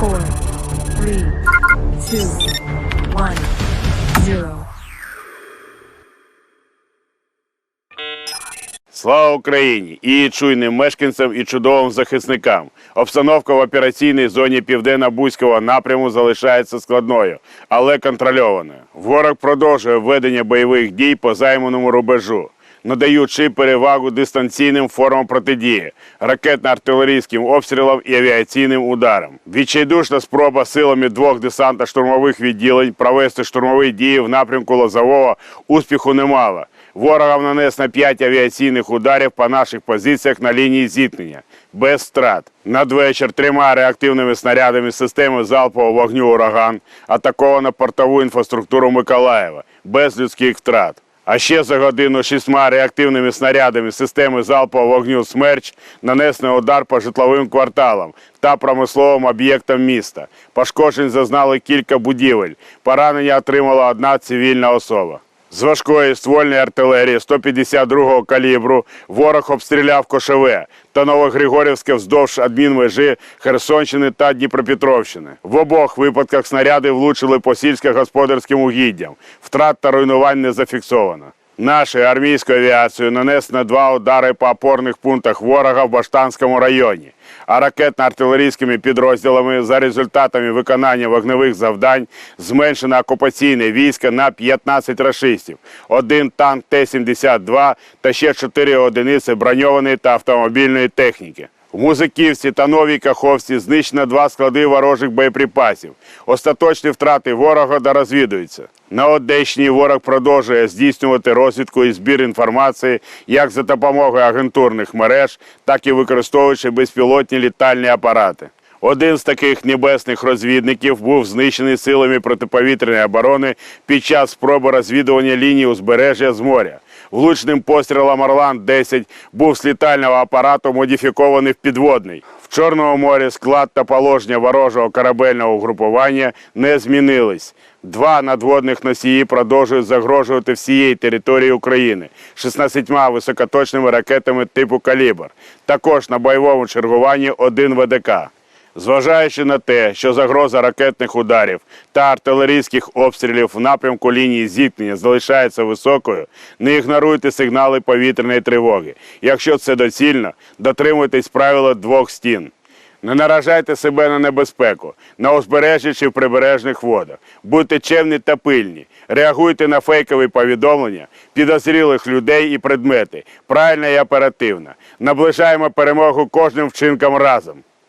four. Слава Україні! І чуйним мешканцям, і чудовим захисникам. Обстановка в операційній зоні південно-бузького напряму залишається складною, але контрольованою. Ворог продовжує ведення бойових дій по займаному рубежу, надаючи перевагу дистанційним формам протидії, ракетно-артилерійським обстрілам і авіаційним ударам. Відчайдушна спроба силами двох десантно-штурмових відділень провести штурмові дії в напрямку Лозового успіху немало. Ворогам нанесено 5 авіаційних ударів по наших позиціях на лінії зіткнення. Без страт. Надвечір трьома реактивними снарядами системи залпового вогню ураган атаковано портову інфраструктуру Миколаєва без людських втрат. А ще за годину шістьма реактивними снарядами системи залпового вогню «Смерч» нанесено удар по житловим кварталам та промисловим об'єктам міста. Пошкоджень зазнали кілька будівель. Поранення отримала одна цивільна особа. З важкої ствольної артилерії 152-го калібру ворог обстріляв Кошове та Новогригорівське вздовж адмінмежі Херсонщини та Дніпропетровщини. В обох випадках снаряди влучили по сільськогосподарським угіддям. Втрат та руйнувань не зафіксовано. Нашою армійською авіацією нанесено два удари по опорних пунктах ворога в Баштанському районі, а ракетно-артилерійськими підрозділами за результатами виконання вогневих завдань зменшено окупаційне військо на 15 рашистів, один танк Т-72 та ще 4 одиниці броньованої та автомобільної техніки. В Музиківці та Новій Каховці знищено два склади ворожих боєприпасів. Остаточні втрати ворога дорозвідуються. На Одещині ворог продовжує здійснювати розвідку і збір інформації як за допомогою агентурних мереж, так і використовуючи безпілотні літальні апарати. Один з таких небесних розвідників був знищений силами протиповітряної оборони під час спроби розвідування лінії узбережжя з моря. Влучним пострілом Орлан-10 був з літального апарату модифікований в підводний. В Чорному морі склад та положення ворожого корабельного угрупування не змінились. Два надводних носії продовжують загрожувати всієї території України 16 високоточними ракетами типу «Калібр». Також на бойовому чергуванні один ВДК. Зважаючи на те, що загроза ракетних ударів та артилерійських обстрілів в напрямку лінії зіткнення залишається високою, не ігноруйте сигнали повітряної тривоги. Якщо це доцільно, дотримуйтесь правила двох стін. Не наражайте себе на небезпеку на узбережжі чи в прибережних водах. Будьте чемні та пильні. Реагуйте на фейкові повідомлення, підозрілих людей і предмети. Правильно і оперативно. Наближаємо перемогу кожним вчинком разом.